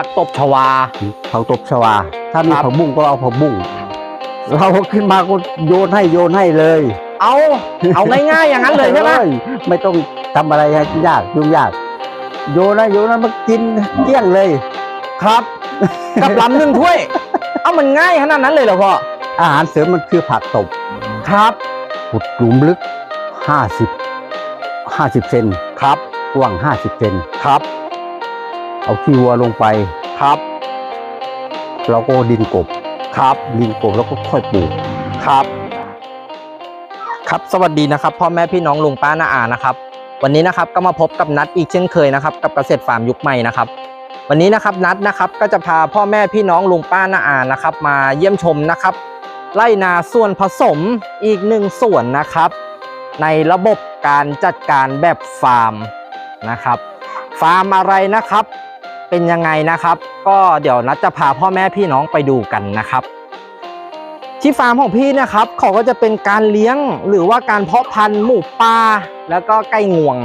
ผักตบชวา ผักตบชวา ถ้ามีครับผักบุ้งก็เอาผักบุ้งเราขึ้นมาก็โยนให้โยนให้เลย เอาเอาง่ายๆอย่างนั้นเลยใช่ไหมอ้ไม่ต้องทำอะไรให้ยากยุ่งยากโยนนะโยนนะมากินเกลี้ยงเลย ครับกับลำหนึ่งถ้วย เอามันง่ายขนาดนั้นเลยเหรอพ่ออาหารเสริมมันคือผักตบครับขุดหลุมลึกห้าสิบห้าสิบเซนครับกว้างห้าสิบเซนครับ เอาขี้วัวลงไปครับ เราก็ดินกบครับ ดินกบแล้วก็ค่อยปลูกครับ ครับสวัสดีนะครับพ่อแม่พี่น้องลุงป้าน้าอานะครับ วันนี้นะครับก็มาพบกับนัดอีกเช่นเคยนะครับ กับเกษตรฟาร์มยุคใหม่นะครับ วันนี้นะครับนัดนะครับก็จะพาพ่อแม่พี่น้องลุงป้าน้าอานะครับ มาเยี่ยมชมนะครับไร่นาส่วนผสมอีกหนึ่งส่วนนะครับ ในระบบการจัดการแบบฟาร์มนะครับ ฟาร์มอะไรนะครับ เป็นยังไงนะครับ ก็เดี๋ยวนัดจะพาพ่อแม่พี่น้องไปดูกันนะครับ ที่ฟาร์มของพี่นะครับเขาก็จะเป็นการเลี้ยงหรือว่าการเพาะพันธุ์หมูป่าแล้วก็ไก่งวง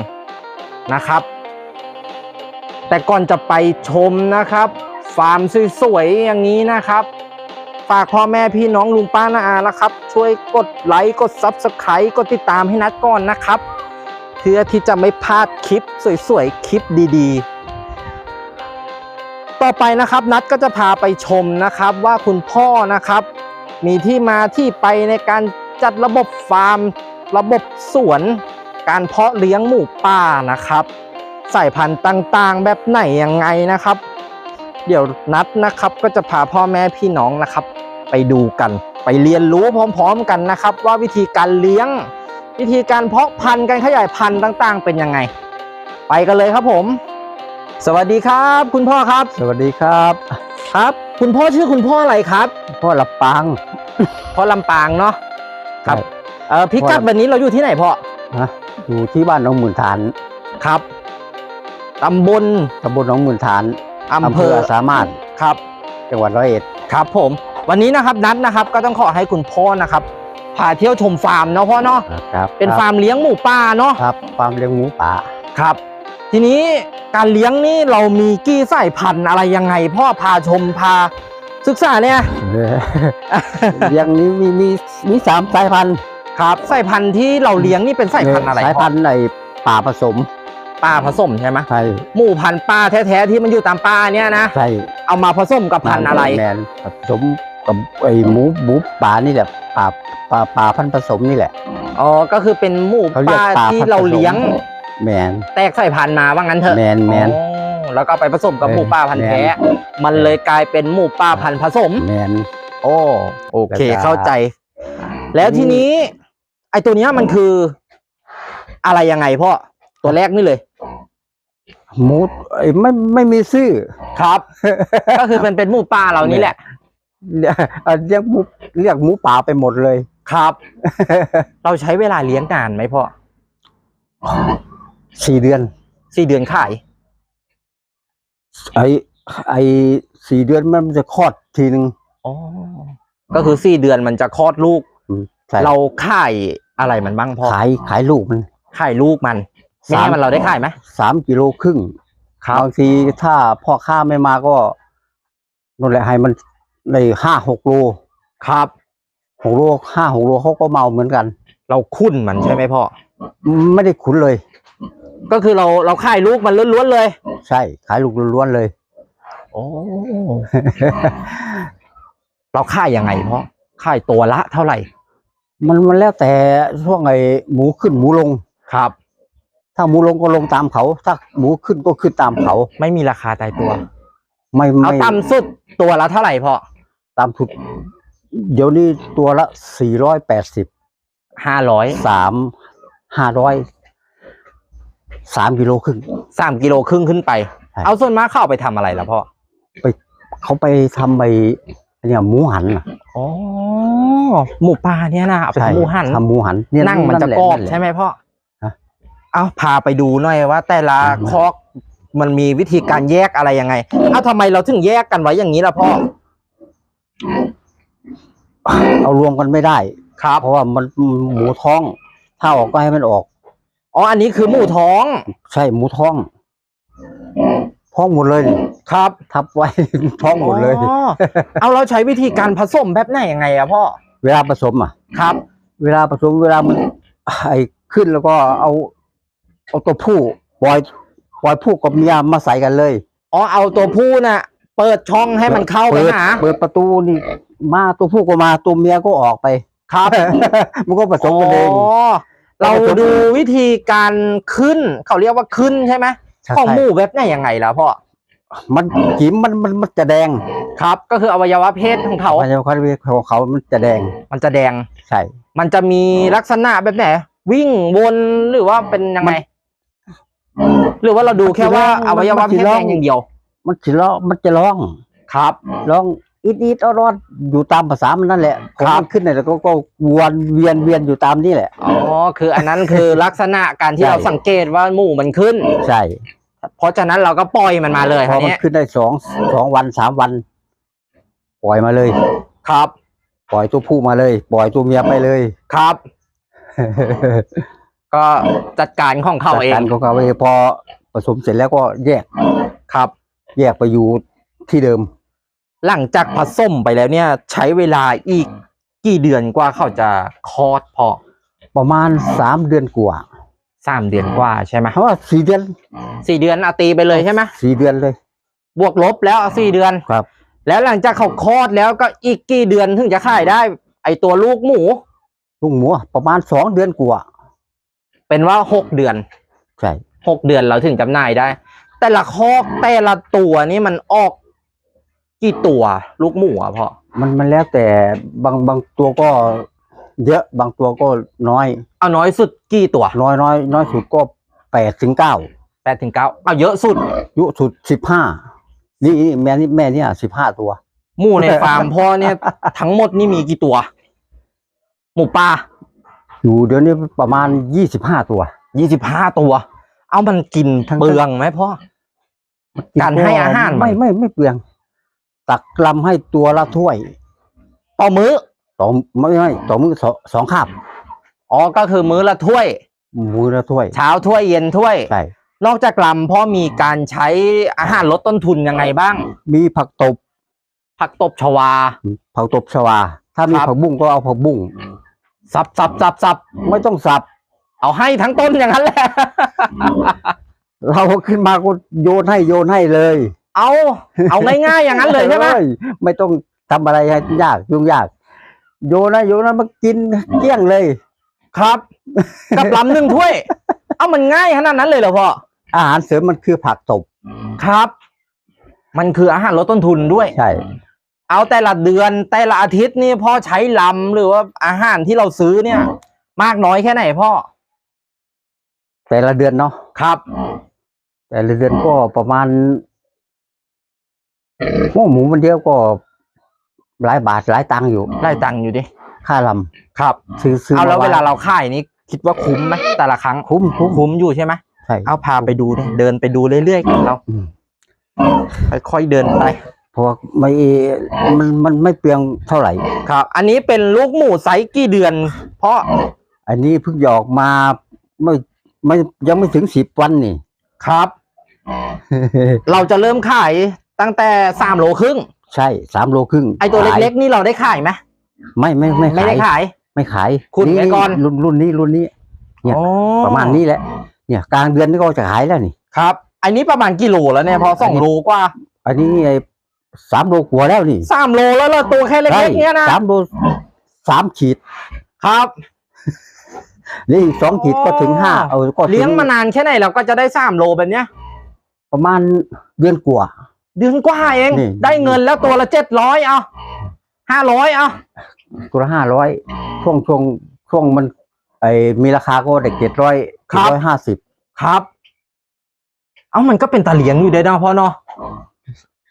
นะครับ แต่ก่อนจะไปชมนะครับ ฟาร์มสวยๆอย่างนี้นะครับฝากพ่อแม่พี่น้องลุงป้านาอานะครับ ช่วยกดไลค์กด Subscribe กดติดตามให้นัดก่อนนะครับ เพื่อที่จะไม่พลาดคลิปสวยๆ คลิปดีๆ ต่อไปนะครับนัดก็จะพาไปชมนะครับว่าคุณพ่อนะครับ มีที่มาที่ไปในการจัดระบบฟาร์ม ระบบสวน การเพาะเลี้ยงหมูป่านะครับสายพันธุ์ต่างๆ แบบไหนยังไงนะครับ เดี๋ยวนัดนะครับก็จะพาพ่อแม่พี่น้องนะครับ ไปดูกัน ไปเรียนรู้พร้อม ๆ กันนะครับ ว่าวิธีการเลี้ยง วิธีการเพาะพันธุ์การขยายพันธุ์ต่าง ๆ เป็นยังไง ไปกันเลยครับผม สวัสดีครับ คุณพ่อครับ สวัสดีครับครับ คุณพ่อชื่อคุณพ่ออะไรครับ พ่อละปาง พ่อลำปางเนาะครับใช่เอ่อพิกัดวันนี้เราอยู่ที่ไหนพ่อนะอยู่ที่บ้านหนองหมื่นฐานครับตำบลตำบลหนองหมื่นฐานอำเภอสามารถครับ จังหวัดร้อยเอ็ดครับผม วันนี้นะครับนัดนะครับ ก็ต้องขอให้คุณพ่อนะครับพาเที่ยวชมฟาร์มเนาะพ่อเนาะครับเป็นครับฟาร์มเลี้ยงหมูป่าเนาะครับฟาร์มเลี้ยงหมูป่าครับ ทีนี้การเลี้ยงนี่เรามีกี่สายพันธุ์อะไรยังไง พ่อพาชมพาศึกษาเนี่ยเออเลี้ยงนี้มีมีมีสามสายพันธุ์ครับสายพันธุ์ที่เราเลี้ยงนี่เป็นสายพันธุ์อะไรสายพันธุ์ในป่าผสมป่าผสมใช่ไหมใช่หมูพันธุ์ป่าแท้ๆที่มันอยู่ตามป่าเนี่ยนะใช่เอามาผสมกับพันธุ์อะไรแมนผสมกับไอหมูหมูป่านี่แหละป่าป่าป่าพันธุ์ผสมนี่แหละอ๋อก็คือเป็นหมูเขาเรียกป่าป่าที่พันธุ์เราผสมเลี้ยง แมนแตกสายพันธุ์มาว่างั้นเถอะแมนแมนอ๋อแล้วก็ไปผสมกับเออหมูป่าพันธุ์แท้แมนมันเลยกลายเป็นหมูป่าพันธุ์ผสม แมน โอ้โอเคแล้วก็ เข้าใจ แล้วทีนี้ ไอตัวเนี้ยมันคือ อะไรยังไงพ่อตัวแรกนี่เลย หมูไอ้ไม่ไม่มีซื่อครับ ก็คือเป็นเป็นหมูป่าเรานี่แหละ เรียกเอ่อเรียกหมูเรียกหมูป่าไปหมดเลย ครับ เราใช้เวลาเลี้ยงนานไหมพ่อ สี่เดือน สี่เดือนขาย ไอไอสี่เดือนมันจะคลอดทีหนึ่งอ๋อ ก็คือสี่เดือนมันจะคลอดลูกอืมใช่เราขายอะไรมันบ้างพ่อขายขายลูกมันขายลูกมันแม่มันเราได้ขายไหมสามกิโลครึ่งครับบางทีถ้าพ่อค้าไม่มาก็นั่นแหละให้มันในห้าหกโลครับหกโลห้าหกโลเขาก็เมาเหมือนกัน เราคุ้นมันใช่ไหมพ่อ ไม่ได้ขุนเลย ก็คือเราเราขายลูกมันล้วนๆเลย ใช่ขายลูกล้วนๆเลย โอ้ เราขายยังไงพ่อขายตัวละเท่าไหร่ มันมันแล้วแต่ช่วงไอ้หมูขึ้นหมูลงครับ ถ้าหมูลงก็ลงตามเขา ถ้าหมูขึ้นก็ขึ้นตามเขา ไม่มีราคาตายตัว ไม่เอาไม่ต่ำสุดตัวละเท่าไหร่พ่อตามทุดเดี๋ยวนี้ตัวละสี่ร้อยแปดสิบห้าร้อยสามห้าร้อย สามกิโลครึ่ง สามกิโลครึ่งขึ้นไปใช่ เอาส่วนมากเข้าเอาไปทำอะไรล่ะพ่อเขาไปทำไปเนี่ยหมูหันน่ะอ๋อหมูปลาเนี่ยนะเอาไปทำหมูหั่นทำหมูหันเยนั่งมันจะแหลกรอบนั่นแหละใช่ไหมพ่อฮะเอาพาไปดูหน่อยว่า แต่ละอืม คอกมันมีวิธีการแยกอะไรยังไง เอาทำไมเราถึงแยกกันไว้อย่างนี้ล่ะพ่อเอารวมกันไม่ได้ ครับ เพราะว่ามันหมูท้อง ถ้าออกก็ให้มันออก อ๋อ อันนี้คือหมูท้อง ใช่หมูท้องท้องหมดเลยนี่ครับ ทับไว้ท้องหมดเลยอ๋อเอาเราใช้วิธีการผสมแบบไหนยังไงอะพ่อ เวลาผสมอะ ครับ เวลาผสมเวลามันไอ้ขึ้นแล้วก็เอาเอาตัวผู้ปล่อยปล่อยผู้กับเมียมาใส่กันเลย อ๋อเอาตัวผู้น่ะ เปิดช่องให้มันเข้าไปเปิดหาเปิดประตูนี่ มาตัวผู้ก็มาตัวเมียก็ออกไป ครับ มันก็ผสมกันเองอ๋อ เราดูวิธีการขึ้น เขาเรียกว่าขึ้นใช่ไหมใช่ของหมูแบบไหนยังไงล่ะพ่อมันจิ๋มมันมันมันจะแดงครับ ก็คืออวัยวะเพศของเขาอวัยวะเพศของเขามันจะแดง มันจะแดงใช่มันจะมีลักษณะแบบไหนวิ่งวนหรือว่าเป็นยังไง หรือว่าเราดูแค่ว่าอวัยวะเพศแดงอย่างเดียว มันจะร้องมันจะร้องครับร้อง อีดอีดออดอดอยู่ตามภาษามันนั่นแหละพอครับมันขึ้นเนี่ยแล้วก็ก็วนเวียนเวียนอยู่ตามนี่แหละ อ๋อ คืออันนั้นคือลักษณะการที่ใช่ เราสังเกตว่าหมูมันขึ้น ใช่เพราะฉะนั้นเราก็ปล่อยมันมาเลยพคัอนมันนี้ขึ้นได้สองสองวันสามวัน ปล่อยมาเลย ครับ ปล่อยตัวผู้มาเลย ปล่อยตัวเมียไปเลยครับ ก็จัดการของเขาเอจัดงการของเขาไปพอผสมเสร็จแล้วก็แยกครับ แยกไปอยู่ที่เดิม หลังจากผสมไปแล้วเนี่ย ใช้เวลาอีกกี่เดือนกว่าเขาจะคลอดพอประมาณสามเดือนกว่าสามเดือนกว่าใช่ไหมเพราะว่าสี่เดือนสี่เดือนเอาตีไปเลยใช่ไหมสี่เดือนเลย บวกลบแล้วเอาสี่เดือนครับ แล้วหลังจากเขาคลอดแล้วก็อีกกี่เดือนถึงจะขายได้ ไอตัวลูกหมูลุงหมูประมาณสองเดือนกว่า เป็นว่าหกเดือนใช่หกเดือนเราถึงจำหน่ายได้ แต่ละคอกแต่ละตัวนี่มันออก กี่ตัวลูกหมูอะพ่อมันมันแล้วแต่บางบางตัวก็ เยอะบางตัวก็น้อยเอาน้อยสุดกี่ตัวน้อยน้อยน้อยสุดก็แปดถึงเก้าแปดถึงเก้าเอาเยอะสุดยุสุดสิบห้านี่นี่แม่นี่แม่เนี่ยสิบห้าตัว หมูในฟาร์มพ่อเนี่ยทั้งหมดนี่มีกี่ตัว หมูป่าอยู่เดี๋ยวนี้ประมาณยี่สิบห้าตัวยี่สิบห้าตัว เอามันกินทั้งเปลืองไหมพ่อการให้อาหารมันไม่ไม่ไม่เปลือง ตักลำให้ตัวละถ้วยต่อมื้อต่อไม่ไม่ต่อมือสองสองคาบอ๋อก็คือมื้อละถ้วย มือละถ้วย เช้าถ้วยเย็นถ้วยใช่นอกจากลำพ่อมีการใช้อาหารลดต้นทุนยังไงบ้าง มีผักตบ ผักตบชวา ผักตบชวา ถ้ามีครับผักบุ้งก็เอาผักบุ้งสับสับสับสับไม่ต้องสับ เอาให้ทั้งต้นอย่างนั้นแหละ เราขึ้นมาก็โยนให้โยนให้เลย เอา เอาง่ายๆอย่างนั้นเลยใช่ไหมอ้ไม่ต้องทำอะไรให้ยากยุ่งยาก โยนนะโยนนะมากินเกลี้ยงเลย ครับกับลำหนึ่งถ้วย เอามันง่ายขนาดนั้นเลยเหรอพ่ออาหารเสริมมันคือผักตบครับ มันคืออาหารลดต้นทุนด้วยใช่เอาแต่ละเดือนแต่ละอาทิตย์นี่พ่อใช้ลำหรือว่าอาหารที่เราซื้อเนี่ย มากน้อยแค่ไหนพ่อ แต่ละเดือนเนาะครับ แต่ละเดือนก็ประมาณ หมูหมูมันเดียวก็หลายบาทหลายตังค์อยู่ ได้ตังค์อยู่ดิ ค่าลครับำซื้อซื้อเอาแล้วมเวลาเราขายนี่คิดว่าคุ้มไหมแต่ละครั้ง คุ้มคุ้มคุ้มอยู่ใช่ไหมใช่เอาพาไปดูดิเดินไปดูเรื่อยๆกันเราอืมค่อยๆเดินไปเพราะว่าไม่มันมันไม่เปลืองเท่าไหร่ ครับ อันนี้เป็นลูกหมูไซส์กี่เดือน เพราะอันนี้เพิ่งหยอกมาไม่ไม่ยังไม่ถึงสิบวันนี่ ครับ เราจะเริ่มขาย ตั้งแต่สามโลครึ่งใช่สามโลครึ่งไอตัวขายเล็กๆนี่เราได้ขายไหมไม่ไม่ไม่ไม่ได้ขายขายไม่ขายขุดไว้ก่อนรุ่นรุ่นนี้รุ่นนี้เนี่ยอ๋อประมาณนี้แหละ เนี่ยกลางเดือนนี่ก็จะขายแล้วนี่ครับอันนี้ประมาณกิโลแล้วเนี่ยพอสองโลกว่า อันนี้ไอ้สามโลกว่าแล้วนี่สามโลแล้วเหรอตัวแค่เล็กๆเนี่ยนะสามโลสามขีดครับนี่อีกสองขีดก็ถึงห้าเอาก็ถึเลี้ยงมานานแค่ไหนเราก็จะได้สามโลแบบเนี้ย ประมาณเดือนกว่า เดือนกว่าเอง นี่ ได้เงินแล้วตัวละเจ็ดร้อยเอาห้าร้อยเอาตัวละห้าร้อยช่วงช่วงช่วงมัน ไอ้มีราคาก็ได้เจ็ดร้อยเจ็ดร้อยห้าสิบครับ เอามันก็เป็นตาเลี้ยงอยู่ได้นะพ่อเนาะ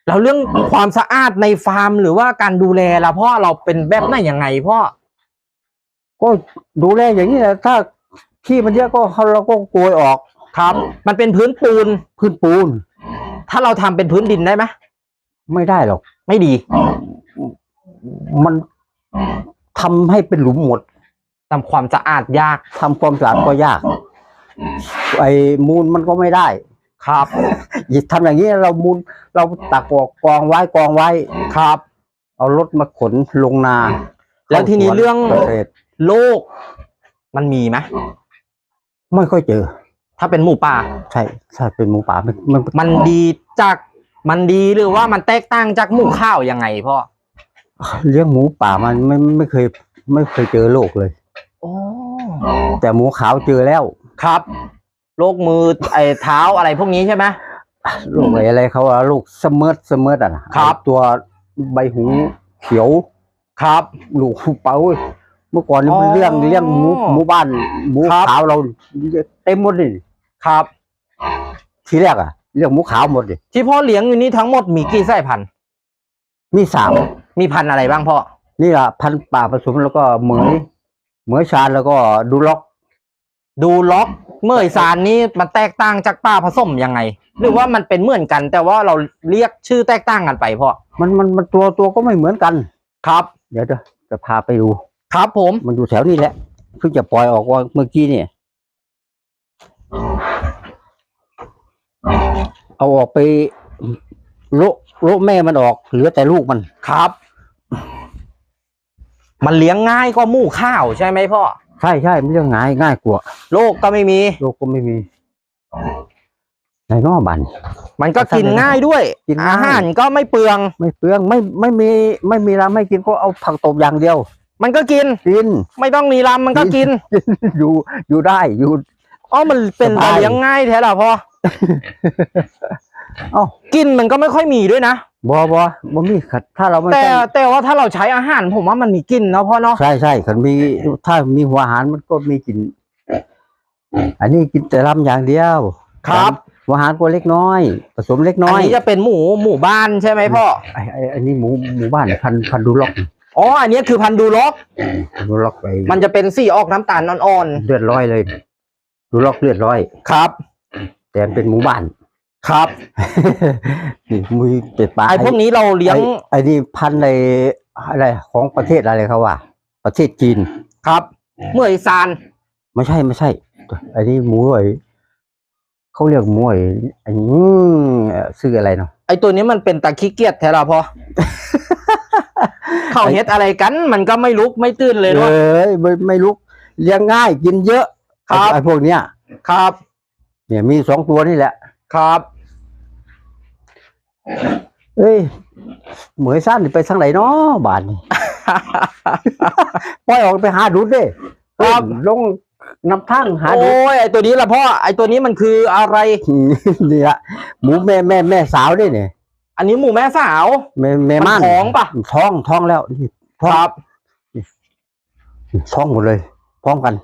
แล้วเรื่องความสะอาดในฟาร์มหรือว่าการดูแลล่ะพ่อเราเป็นแบบไหนยังไงพ่อก็ดูแลอย่างนี้แหละถ้าขี้มันเยอะก็เราก็โกยออกครับ มันเป็นพื้นปูนพื้นปูน ถ้าเราทำเป็นพื้นดินได้ไหมไม่ได้หรอก ไม่ดีมันทำให้เป็นหลุมหมดทำความสะอาดยากทำความสะอาดก็ยาก ไอ้มูลมันก็ไม่ได้ครับอย่าทำอย่างนี้เรามุนเราตักออกกองไว้กองไว้ครับ เอารถมาขนลงนาแล้วทีนี้เรื่อง ข้าสวนเกษตรโรคมันมีไหม ไม่ค่อยเจอ ถ้าเป็นหมูป่า ใช่ถ้าเป็นหมูป่ามันมันมันดีจากมันดีหรือว่ามันแตกต่างจากหมูข้าวยังไงพ่อเลี้ยงหมูป่ามันไม่ไม่เคย ไม่เคยเจอโรคเลยโอ้แต่หมูขาวเจอแล้วครับโรคมือไอ้เท้าอะไรพวกนี้ใช่ไหมโรคอะไรอะไรเขาว่าโรคเสมอดเสมอดอะนะครับตัวใบหูเขียวครับลูกหูเป๋า เมื่อก่อนนี่อ๋อมันเลี้ยงเลี้ยงหมูหมูบ้านหมูครับขาวเราเต็มหมดเลยครับ ทีแรกอะเลี้ยงหมูขาวหมดเลยที่พ่อเลี้ยงอยู่นี่ทั้งหมดมีกี่สายพันธุ์มีสามมีพันธุ์อะไรบ้างพ่อนี่ละพันธุ์ป่าผสมแล้วก็เหมยเหมยชาญแล้วก็ดูล็อก ดูล็อกเมื่อยซานนี่มันแตกต่างจากป้าผสมยังไง หรือว่ามันเป็นเหมือนกัน แต่ว่าเราเรียกชื่อแตกต่างกันไปพ่อมันมันมันตัวตัวก็ไม่เหมือนกัน ครับ เดี๋ยวเดี๋ยวจะพาไปดู ครับผม มันอยู่แถวนี้แหละเพิ่งจะปล่อยออกว่าเมื่อกี้เนี่ยเอาออกไปโละโละแม่มันออกเหลือแต่ลูกมันครับ มันเลี้ยงง่ายกว่าหมูข้าวใช่ไหมพ่อ ใช่ใช่ไม่เรื่องง่ายง่ายกว่าโรคก็ไม่มี โลกก็ไม่มีในนอบัน มันก็กินง่ายด้วยกินง่าย อาหารก็ไม่เปลือง ไม่เปลืองไม่ไม่มี ไม่มีร้านไม่กินก็เอาผักตบอย่างเดียว มันก็กิน กินไม่ต้องมีลำมันก็กิน อยู่อยู่ได้อยู่อ๋อมันเป็นสตาบาย เลี้ยงง่ายแท้ละพ่อเอ้ากินมันก็ไม่ค่อยมีด้วยนะ บอบอบอมีขัดถ้าเราไม่แต่ต้องแต่ว่าถ้าเราใช้อาหารผมว่ามันมีกลิ่นเนาะพ่อเนาะใช่ใช่ขันมีถ้ามีหัวอาหารมันก็มีกลิ่นอันนี้กินแต่ลำอย่างเดียวครับหัวอาหารก็เล็กน้อย ผสมเล็กน้อันอยนี้จะเป็นหมูหมู่บ้านใช่ไหมพ่อไอ้ไอ้อันนี้หมูหมูบ้านพันพันดูล็อก อ๋ออันนี้คือพันธุ์ดูล็อกพันดูล็อกไปมันจะเป็นสีออกน้ำตาลอ่อนเลือดร้อยเลย ดูล็อกเลือดร้อย ๆครับ แต่แต่เป็นหมูบ้าน ครับ นี่มือเป็ดปลาไอ้พวกนี้เราเลี้ยงไอ้ไอ้นี่พันธุ์ในอะไรของประเทศอะไรเขาว่า ประเทศจีน ครับ เมื่อยซานไม่ใช่ไม่ใช่ไอ้นี่หมูไอ้เขาเรียกหมูไอ้ไอ้อืมเอ่อชื่ออะไรเนาะไอ้ตัวนี้มันเป็นตะขี้เกียจแท้ละพ่อ เขาเฮ็ดอะไรกัน มันก็ไม่ลุกไม่ตื่นเลยเอเนาะ้ยไม่ไม่ลุกเลี้ยงง่ายกินเยอะ ครับไอ้พวกเนี้ยครับ เนี่ยมีสองตัวนี่แหละ ครับเอ้ยเหมยสั้นนี่ไปทางไหนเนาะบานนี่ปล่อยออกไปหาดูดเด้ครับลงน้ำทั้งหาโอ้ดูดยไอ้ตัวนี้ละพ่อไอ้ตัวนี้มันคืออะไรนี่ละหมูแม่แม่แม่สาวด้วยเนี่ย อันนี้หมูแม่สาวแม่แม่มันม่านท้องปะท้องท้องแล้วนี่ท้องครับท้องหมดเลยพร้อมกัน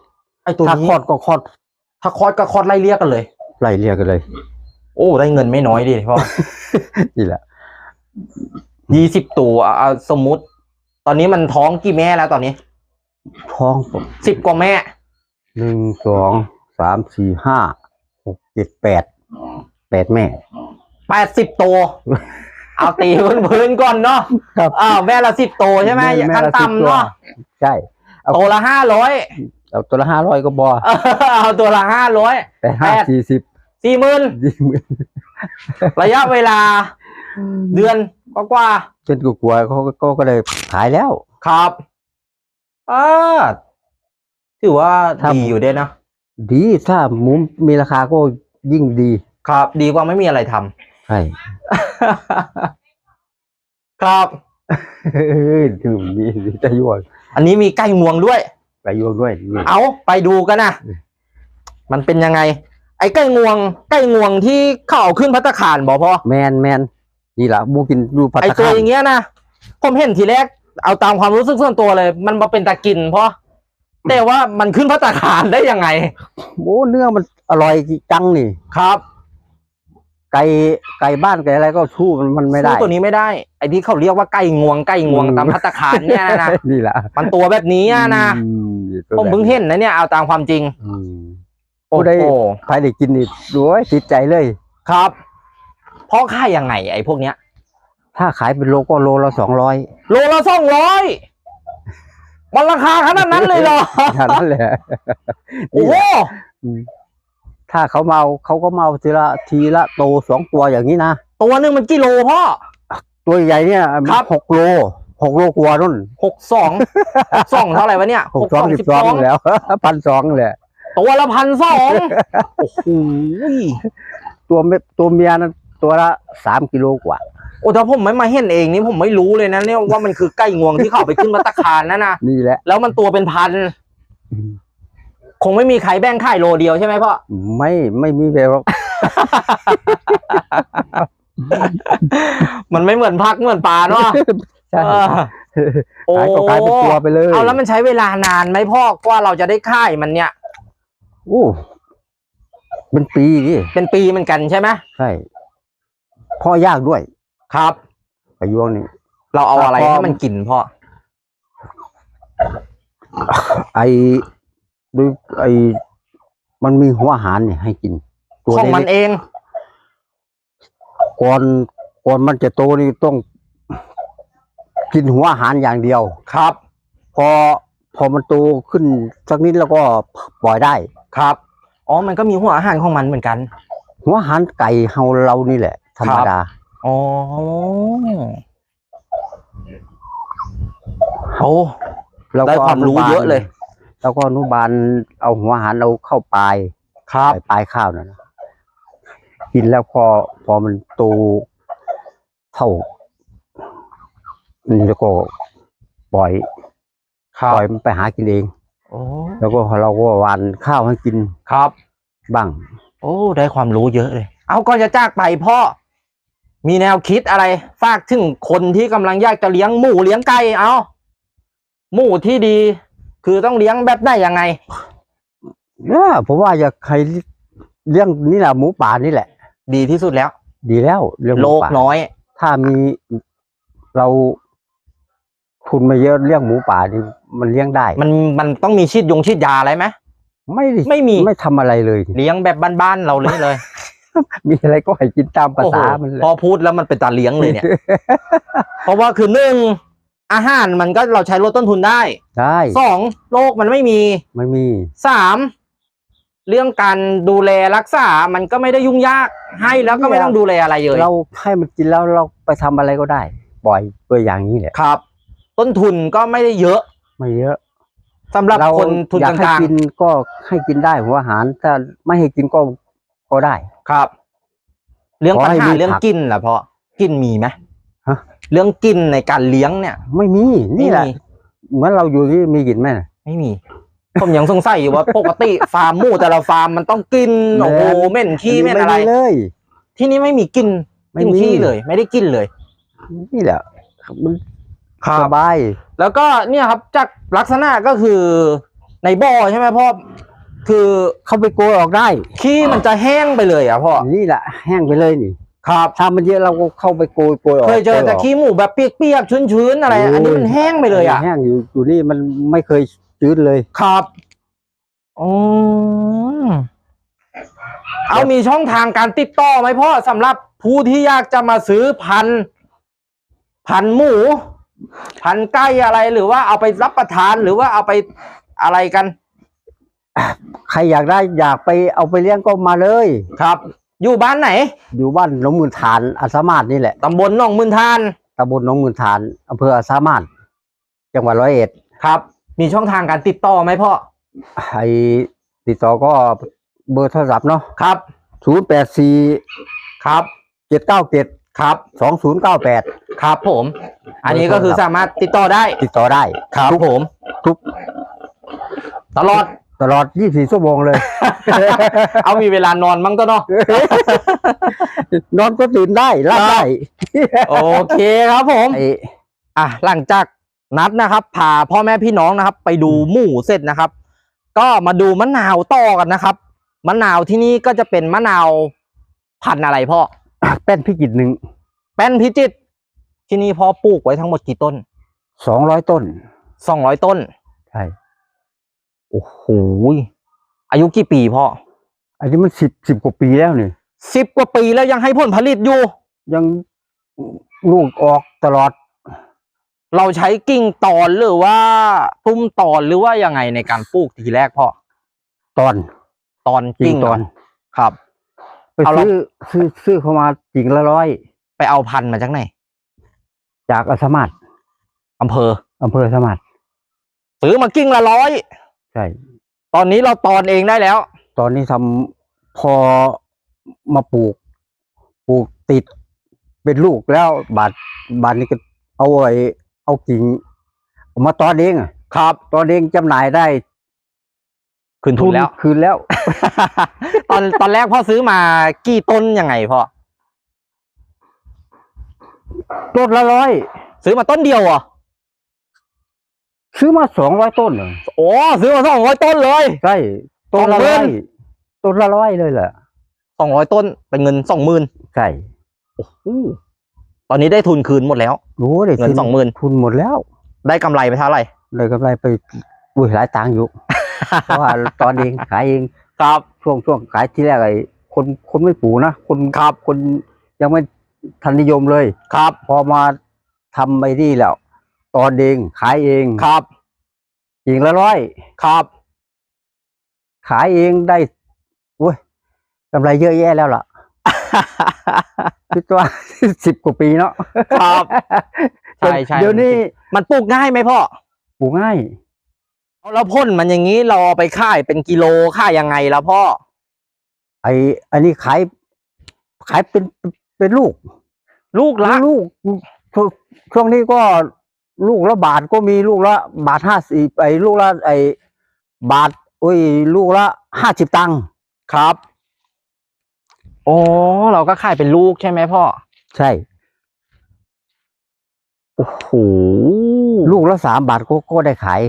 ไอ้ตัวถ้านี้คลอดก็คลอด ถ้าคลอดก็คลอดไล่เรียกกันเลยไล่เรียกกันเลย โอ้ได้เงินไม่น้อยดิพ่อนี่แหละยี่สิบตัวอะเอาสมมุติ ตอนนี้มันท้องกี่แม่แล้วตอนนี้ ท้องสิบกว่าแม่หนึ่งสองสามสี่ห้าหกเจ็ดแปดแปดแม่ แปดสิบตัว เอาตีพื้นๆก่อนเนาะครับอ้าวแม่ละสิบตัวใช่ไหมแม่แม่ขั้นละสิบต่ำตัวเนาะใช่ เอาตัวละห้าร้อยเอาตัวละห้าร้อยก็บอเอาตัวละห้าร้อยแต่ห้าแปดสี่สิบสี่หมื่นยี่หมื่นระยะเวลา เดือนกว่าจนกูกลัวเขาก็ก็เลยขายแล้วๆครับอ่าถือว่าครับดีอยู่เด้นะ ดีถ้าหมูมีราคาก็ยิ่งดี ครับ ดีกว่าไม่มีอะไรทำ ใช่ ครับเฮ้ยถึงนี่จะยวงอันนี้มีไก่งวงด้วยไปยวงด้วยนี่เอาไปดูกันนะอืมมันเป็นยังไง ไอ้ไก่งวงไก่งวงที่เขาเอาขึ้นพัตตาคารบอกพอแมนแมนนี่แหละบูกินดูพัตไอ้ตาตัวคารอย่างเงี้ยนะผมเห็นทีแรกเอาตามความรู้สึกส่วนตัวเลย มันมาเป็นตะกินเพราะแต่ว่ามันขึ้นพัตตาคารได้ยังไงโอ้เนื้อมันอร่อยจังนี่ครับ ไก่ไก่บ้านไก่อะไรก็ชู้มันมันไม่ได้ สู้ตัวนี้ไม่ได้ ไอ้ที่เขาเรียกว่าไก่งวงไก่งวงอืมตามพัตตาคารเนี่ยนะนี่แหละมันตัวแบบนี้อะนะอืตัวผมเพิ่งเห็นนะเนี่ยเอาตามความจริงอืมโอ้ผู้ใดโหใครได้กินนี่ดูไว้ติดใจเลย ครับเพราะค่ายังไง ไอ้พวกเนี้ย ถ้าขายเป็นโลก็โลละสองร้อยโลละสองร้อยมันราคาขนาดนั้นเลยเหรอแค่นั้นแหละโอ้โหอืม ถ้าเขามาเอาเขาก็มาเอาทีละทีละโตสองตัวอย่างนี้นะ ตัวหนึ่งมันกิโลพ่อ ตัวใหญ่เนี่ยครับ หกโลหกโลกว่านุ่นหกสองหกสองเท่าไหร่วะเนี่ยหกสองสิบสองแล้วพันสองเลยตัวละพันสองโอ้โหตัวเมตัวเมียนั้นตัวละสามกิโลกว่า โอ้ถ้าผมไม่มาเห็นเองนี่ผมไม่รู้เลยนะเนี่ยว่ามันคือไก่งวงที่เขาไปขึ้นมาตะคารนั่นนะนี่แหละ แล้วมันตัวเป็นพัน คงไม่มีใครแบ่งขายโลเดียวใช่ไหมพ่อ ไม่ไม่มีแบบมันไม่เหมือนพักเหมือนปลาเนาะใช่เออโอ้ขายก็ขายเป็นตัวไปเลยเอาแล้วมันใช้เวลานานไหมพ่อกว่าเราจะได้ค่ายมันเนี่ย โอ้เป็นปีนี่เป็นปีเหมือนกันใช่ไหมใช่พ่อยากด้วยครับไปยวงนี่ เราเอาอะไรพอให้มันกินพ่อ ไอ ดูไอมันมีหัวอาหารเนี่ยให้กิน ตัวของมันเล็กเอง ๆก่อนก่อนมันจะโตนี่ต้อง กินหัวอาหารอย่างเดียว ครับ พอพอมันโตขึ้นสักนิดแล้วก็ปล่อยได้ ครับ อ๋อ มันก็มีหัวอาหารของมันเหมือนกัน หัวอาหารไก่เฮาเรานี่แหละ ธรรมดา อ๋อ โอ้แล้วได้ก็ความรู้เยอะเลย แล้วก็อนุบาลเอาหัวอาหารเราเข้าปลายครับปลายปลายข้าวนั่นนะกินแล้วพอพอมันโตเท่านี่แล้วก็ปล่อยครัปบล่อยมันไปหากินเอง โอ้แล้วก็เราก็หวานข้าวให้กินครับ บ้าง โอ้ได้ความรู้เยอะเลย เอาก่อนจะจากไปพ่อมีแนวคิดอะไร ฝากถึงคนที่กำลังอยากจะเลี้ยงหมูเลี้ยงไก่เอาหมูที่ดี คือต้องเลี้ยงแบบไหนยังไงเนี่ยผมว่าอยากใครเลี้ยงนี่แหละหมูป่านี่แหละ ดีที่สุดแล้ว ดีแล้วเลี้ยงหโลมูกป่าน้อย ถ้ามีเราทุนมาเยอะเลี้ยงหมูป่านี่มันเลี้ยงได้มันมันต้องมีชีดยงชีดยาอะไรไหม ไม่ด้ไม่มี ไม่ทำอะไรเลย เลี้ยงแบบบ้านๆเราเลยเลยมีอะไรก็ให้กินตามภาโอ้โหษามันแหละ พอพูดแล้วมันเป็นตาเลี้ยงเลยเนี่ย เพราะว่าคือหนึ่ง อาหารมันก็เราใช้ลดต้นทุนได้ได้สองโรคมันไม่มีไม่มีสามเรื่องการดูแลรักษา มันก็ไม่ได้ยุ่งยาก ให้แล้วก็ไม่ต้องดูแลอะไรเลยเราให้มันกินแล้วเราไปทำอะไรก็ได้ปล่อยตัวอย่างนี้แหละครับ ต้นทุนก็ไม่ได้เยอะ ไม่เยอะสำหรับเราคนทุนอยากกให้ลางกินก็ให้กินได้หัวอาหารถ้าไม่ให้กินก็ก็ได้ๆครับ เรื่องขอปัญให้หามีเรื่องผักกินล่ะพ่อกินมีไหมฮะ เรื่องกินในการเลี้ยงเนี่ย ไม่มีนี่แหละไม่มี เหมือนเราอยู่ที่มีกินไหมน่ะ ไม่มี ผมยังสงสัยอยู่ว่า ปกติฟาร์มหมูแต่ละฟาร์มมันต้องกินโอ้โหเหม็นขี้เหม็นอะไรไม่มีเลย ที่นี่ไม่มีกลินไม่กินมี ขี้เลย ไม่ได้กินเลยนี่แหละมันครัสบบายแล้วก็เนี่ยครับจากลักษณะก็คือในบ่อใช่ไหมพ่อคือเข้าไปโกยออกได้ ขี้มันจะแห้งไปเลยอะพ่อนี่แหละแห้งไปเลยนี่ ครับถ้ามันเยอะเราก็เข้าไปโกยโกยออกเคยเจอโกแต่กขี้หมูแบบเปียกๆชื้นๆอะไร อันนี้มันแห้งไปเลยอะแห้งอยู่อยู่นี่มันไม่เคยจืดเลยครับอ๋อเอามีช่องทางการติดต่อไหมพ่อสำหรับผู้ที่อยากจะมาซื้อพันธุ์พันธุ์หมู พันธุ์ไก่อะไรหรือว่าเอาไปรับประทานหรือว่าเอาไปอะไรกัน ใครอยากได้อยากไปเอาไปเลี้ยงก็มาเลยครับ อยู่บ้านไหน อยู่บ้านหนองมืนฐานอาสามารถนี่แหละตำบลหนองมืนทานตำบลหนองมืนฐานอำเภออาสามารถจังหวัดร้อยเอ็ดครับ มีช่องทางการติดต่อไหมพ่อไอติดต่อก็เบอร์โทรศัพท์เนาะครับศูนย์แปดสี่ครับเจ็ดเก้าเจ็ดครับสองศูนย์เก้าแปดครับผม อันนี้ก็คือสามารถติดต่อได้ติดต่อได้ ครับผม ทุกตลอด ตลอด 24 ชั่วโมงเลย เอามีเวลานอนมั้งก็เนาะ นอนก็ตื่นได้รับได้ โอเคครับผมไอ้อะหลังจากนัดนะครับพาพ่อแม่พี่น้องนะครับ ไปดูหมูเสร็จนะครับ ก็มาดูมะนาวต่อกันนะครับ มะนาวที่นี่ก็จะเป็นมะนาวพันธุ์อะไรพ่อ แป้นพิกิตหนึ่ง แป้นพิจิตรที่นี่พ่อปลูกไว้ทั้งหมดกี่ต้น สองร้อยต้น สองร้อยต้น ใช่ โอ้โหอายุกี่ปีพ่ออันนี้มันสิบสิบกว่าปีแล้วนี่สิบกว่าปีแล้วยังให้ผลผลิตอยู่ ยังลูกออกตลอด เราใช้กิ่งตอนหรือว่า ตุ้มตอนหรือว่ายังไงในการปลูกทีแรกพ่อตอนตอนกิ่กิ่งงตอนครับไปเอาเราซื้อซื้อซื้อเข้ามากิ่งละร้อยไปเอาพันธุ์มาจากไหนจากอสมัดอำเภออำเภอสมัดซื้อมากิ้งละร้อย ใช่ ตอนนี้เราตอนเองได้แล้ว ตอนนี้ทำพอมาปลูก ปลูกติดเป็นลูกแล้วบาดบาดนี้ก็เอาไอ้เอากิ่งเอามาตอนเองอะครับ ตอนเองจำหน่ายได้คืนทุนแล้ว คืนแล้ว ตอนตอนแรกพ่อซื้อมากี่ต้นยังไงพ่อต้นละร้อยซื้อมาต้นเดียวเหรอะ ซื้อมาสองร้อยต้นเลยโอ้ซื้อมาสองร้อยต้นเลย ใช่ต้นละสองหมื่ร้อนยต้นละร้อยเลยแหละสองร้อยต้นเป็นเงินสองหมื่นใช่ตอนนี้ได้ทุนคืนหมดแล้วโอ้ได้เงินทุสองหมื่นทุนหมดแล้ว ได้กำไรไปเท่าไหร่เลยกำไรไปอุ้ยหลายตังค์อยู่เพราะว่าตอนเองขายเองครับช่วงช่วงขายที่แรกไอ้คนคนไม่ปลูกนะคนครับคนยังไม่ทันนิยมเลยครับ พอมาทำไอ้นี่แล้ว ตอนเองขายเองครับกิ่งละร้อยครับ ขายเองได้โอ้ยกำไรเยอะแยะแล้วล่ะคิดว่าสิบกว่าปีเนาะครับใช่ใช่เดี๋ยวนี้มันปลูกง่ายไหมพ่อปลูกง่ายเอาแล้วพ่นมันอย่างนี้เราเอาไปค่ายเป็นกิโลค่ายยังไงล่ะพ่อ ไอ้อันนี้ขายขายเป็นเป็นลูก ลูกละลูกช่วงช่วงนี้ก็ ลูกละบาทก็มีลูกละบาทห้าสิบไอ้ลูกละไอ้บาทโอ้ยลูกละห้าสิบตังค์ครับโอ้เราก็ค่ายเป็นลูกใช่ไหมพ่อ ใช่ โอ้โห ลูกละสามบาทก็ก็ได้ขาย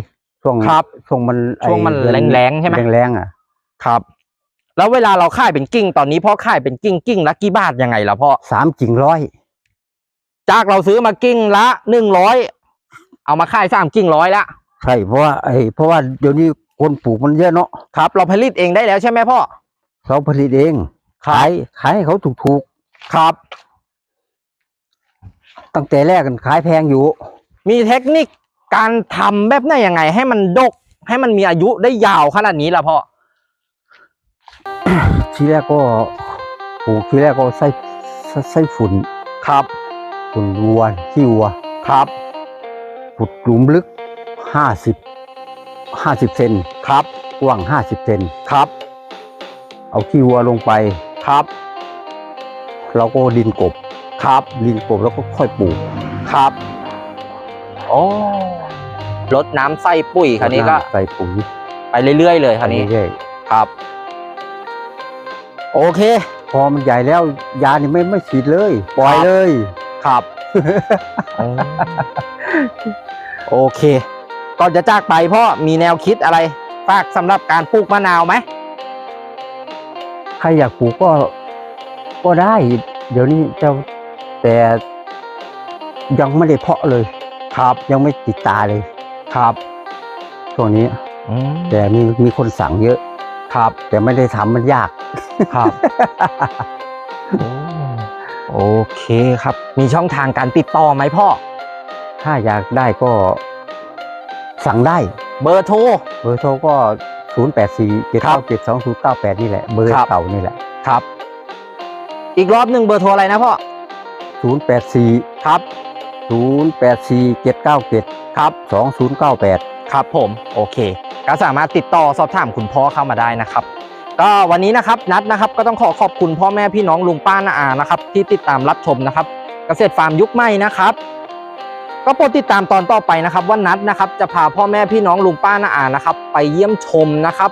ช่วงครับ ช่วงมันไอ้ช่วงมันเดือแรงๆใช่ไหมแรงๆอะ ครับ แล้วเวลาเราค่ายเป็นกิ้ง ตอนนี้พ่อค่ายเป็นกิ้งกิ้งละกี่บาทยังไงล่ะพ่อสามกิ่งร้อย จากเราซื้อมากิ้งละหนึ่งร้อย เอามาค่ายสามกิ้งร้อยละใช่เพราะว่าไอ้เพราะว่าเดี๋ยวนี้คนปลูกมันเยอะเนาะครับ เราผลิตเองได้แล้วใช่ไหมพ่อเขาผลิตเอง ขายขายให้เขาถูกครับๆตั้งแต่แรกกันขายแพงอยู่ มีเทคนิคการทำแบบไหนยังไง ให้มันดก ให้มันมีอายุได้ยาวขนาดนี้ล่ะพ่อทีแรกก็ปลูกทีแรกก็ใส่ใส่ใส่ฝุ่นครับฝุ่นวัวขี้วัวครับ ขุดหลุมลึกห้าสิบห้าสิบเซนครับกว้างห้าสิบเซนครับ เอาขี้วัวลงไปครับ เราก็ดินกบครับดินกบแล้วก็ค่อยปลูกครับโอ้ลดน้ำใส่ปุ๋ยคันนี้ก็ใส่ปุ๋ยไปเรื่อยๆ เลยคันนี้เรื่อยครับ โอเคๆพอมันใหญ่แล้วยานี่ไม่ไม่ฉีดเลย ปล่อยเลยครับ โอเคก่อนจะจากไปพ่อมีแนวคิดอะไรฝากสำหรับการปลูกมะนาวไหมใครอยากปลูกก็ก็ได้ เดี๋ยวนี้เจ้าแต่ยังไม่ได้เพาะเลย ครับยังไม่ติดตาเลยครับช่วงนี้อืมแต่มีมีคนสั่งเยอะ ครับแต่ไม่ได้ทำมันยาก ครับ โอเคครับ มีช่องทางการติดต่อไหมพ่อ ถ้าอยากได้ก็สั่งได้ เบอร์โทร เบอร์โทรก็ 0 8 4 7ครับ9 7 2 0 9 8 นี่แหละ เบอร์ครับ เก่านี่แหละ ครับ อีกรอบหนึ่งเบอร์โทรอะไรนะพ่อ 0 8 4 ครับ 0 8 4 7 9 7 ครับ 2 0 9 8 ครับผม โอเค ก็สามารถติดต่อสอบถามคุณพ่อเข้ามาได้นะครับ ก็วันนี้นะครับนัดนะครับก็ต้องขอขอบคุณพ่อแม่พี่น้องลุงป้าน้าอานะครับที่ติดตามรับชมนะครับ เกษตรฟาร์มยุคใหม่นะครับ ก็โปรดติดตามตอนต่อไปนะครับว่านัดนะครับจะพาพ่อแม่พี่น้องลุงป้าน้าอานะครับ ไปเยี่ยมชมนะครับ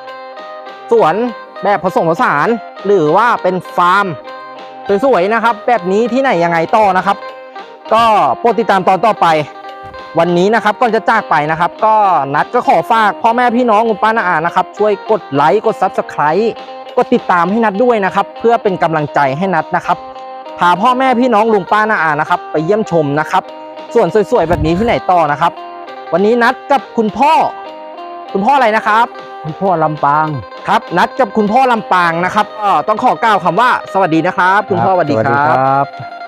สวนแบบผสมผสาน หรือว่าเป็นฟาร์มสวยๆนะครับ แบบนี้ที่ไหนยังไงต่อนะครับ ก็โปรดติดตามตอนต่อไป วันนี้นะครับก่อนจะจากไปนะครับ ก็นัดก็ขอฝากพ่อแม่พี่น้องคุณป้านาอานะครับ ช่วยกดไลค์กด Subscribe กดติดตามให้นัดด้วยนะครับ เพื่อเป็นกำลังใจให้นัดนะครับพาพ่อแม่พี่น้องลุงป้านาอานะครับ ไปเยี่ยมชมนะครับ ส่วนสวยๆแบบนี้ที่ไหนต่อนะครับ วันนี้นัดกับคุณพ่อ คุณพ่ออะไรนะครับ คุณพ่อลำปางครับ นัดกับคุณพ่อลำปางนะครับก็ต้องขอกล่าวคำว่า สวัสดีนะครับ คุณพ่อสวัสดีครับครับ